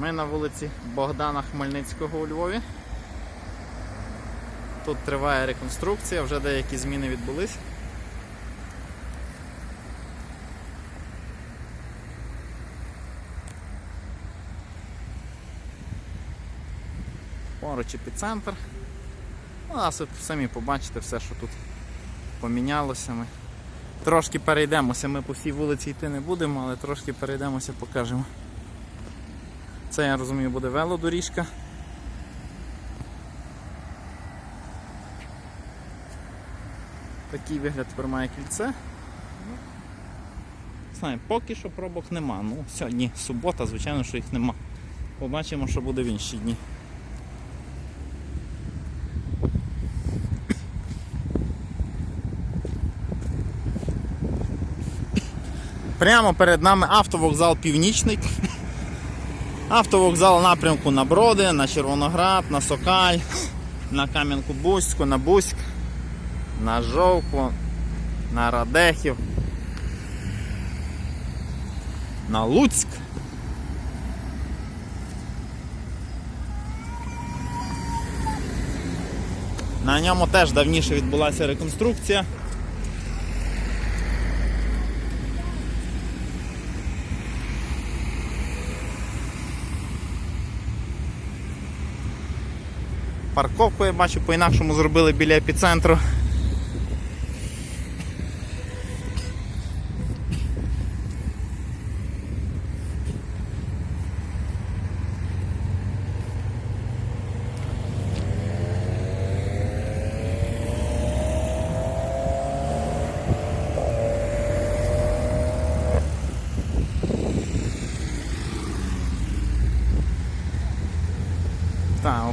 Ми на вулиці Богдана Хмельницького у Львові. Тут триває реконструкція, вже деякі зміни відбулись. Поруч епіцентр. Ну, а самі побачите все, що тут помінялося. Ми трошки перейдемося, ми по всій вулиці йти не будемо, але трошки перейдемося, покажемо. Це, я розумію, буде велодоріжка. Такий вигляд тепер має кільце. Знаю, поки що пробок нема. Ну, сьогодні субота, звичайно, що їх нема. Побачимо, що буде в інші дні. Прямо перед нами автовокзал Північний. Автовокзал напрямку на Броди, на Червоноград, на Сокаль, на Кам'янку-Бузьку, на Бузьк, на Жовку, на Радехів, на Луцьк. На ньому теж давніше відбулася реконструкція. Парковку я бачу по-інакшому зробили біля епіцентру.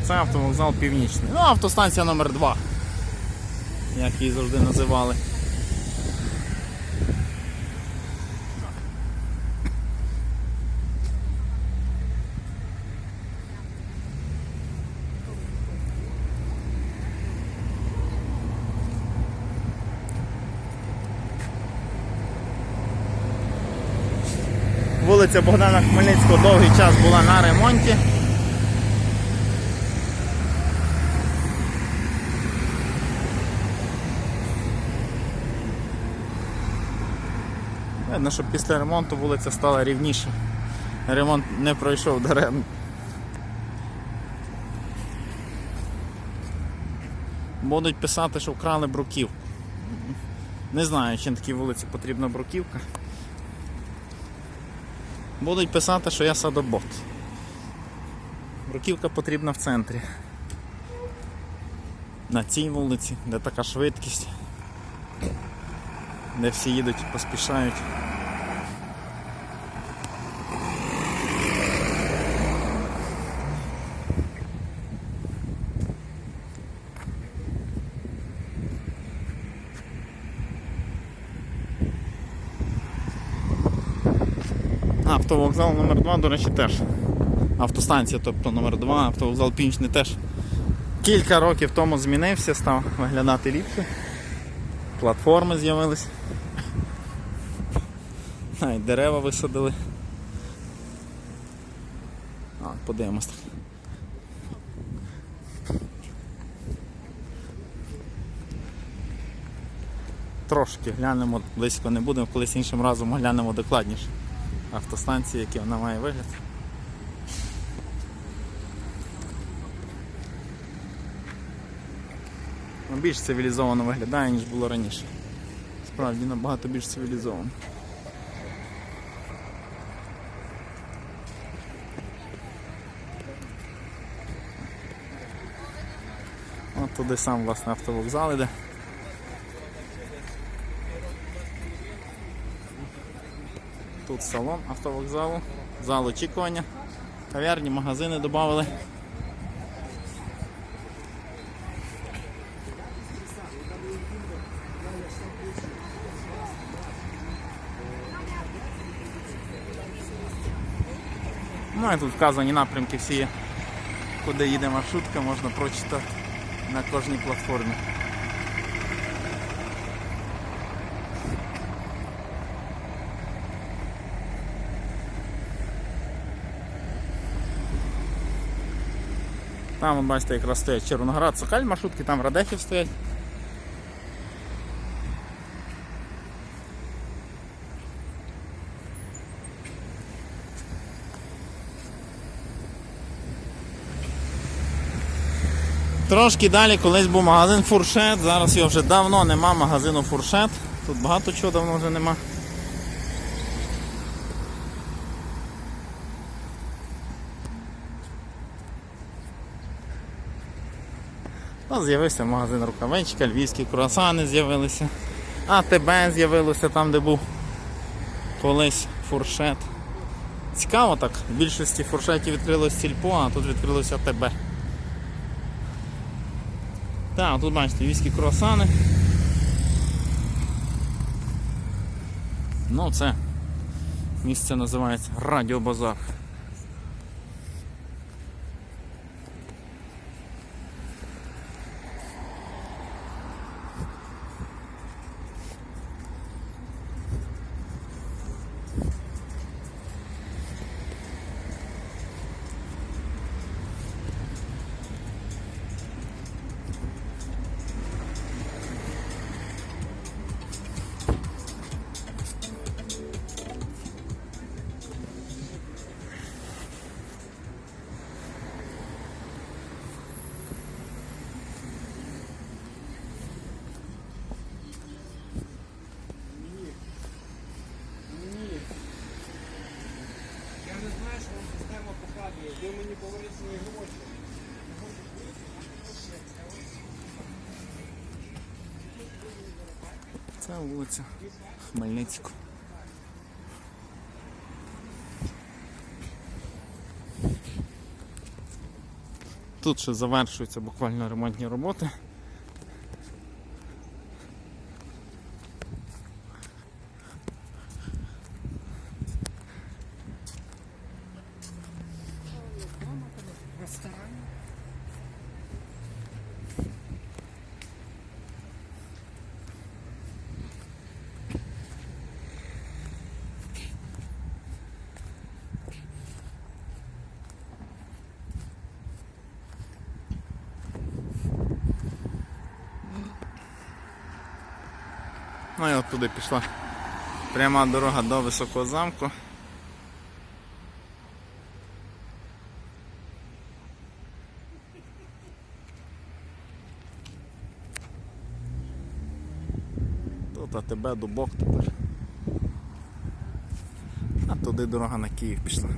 Оце автовокзал Північний. Ну, автостанція номер 2 як її завжди називали. Вулиця Богдана Хмельницького довгий час була на ремонті. Видно, що після ремонту вулиця стала рівніше. Ремонт не пройшов даремно. Будуть писати, що вкрали бруківку. Не знаю, чи на такій вулиці потрібна бруківка. Будуть писати, що я садобот. Бруківка потрібна в центрі. На цій вулиці, де така швидкість де всі їдуть, поспішають. Автовокзал номер 2 до речі, теж. Автостанція, тобто номер 2 автовокзал Північний теж кілька років тому змінився, став виглядати ліпше. Платформи з'явились. Навіть дерева висадили. А, подивимось так. Трошки глянемо, близько не будемо, колись іншим разом глянемо докладніше автостанції, які вона має вигляд. Більш цивілізовано виглядає, ніж було раніше. Справді набагато більш цивілізовано. От туди сам власне автовокзал іде. Тут салон автовокзалу, зал очікування, кав'ярні, магазини додали. Ну і тут вказані напрямки всі, куди їде маршрутка, можна прочитати на кожній платформі. Там, бачите, якраз стоять Червоноград, Сокаль маршрутки, там Радехів стоять. Трошки далі колись був магазин фуршет, зараз його вже давно нема магазину фуршет. Тут багато чого давно вже нема. З'явився магазин рукавичка, львівські круасани з'явилися. АТБ з'явилося там, де був колись фуршет. Цікаво так, в більшості фуршетів відкрилось сільпо, а тут відкрилося АТБ. Так, тут бачите, війські круасани. Ну, це місце називається Радіобазар. Це вулиця Хмельницьку. Тут ще завершуються буквально ремонтні роботи. Ну і от туди пішла пряма дорога до високого замку. Тут АТБ, дубок тепер. А туди дорога на Київ пішла.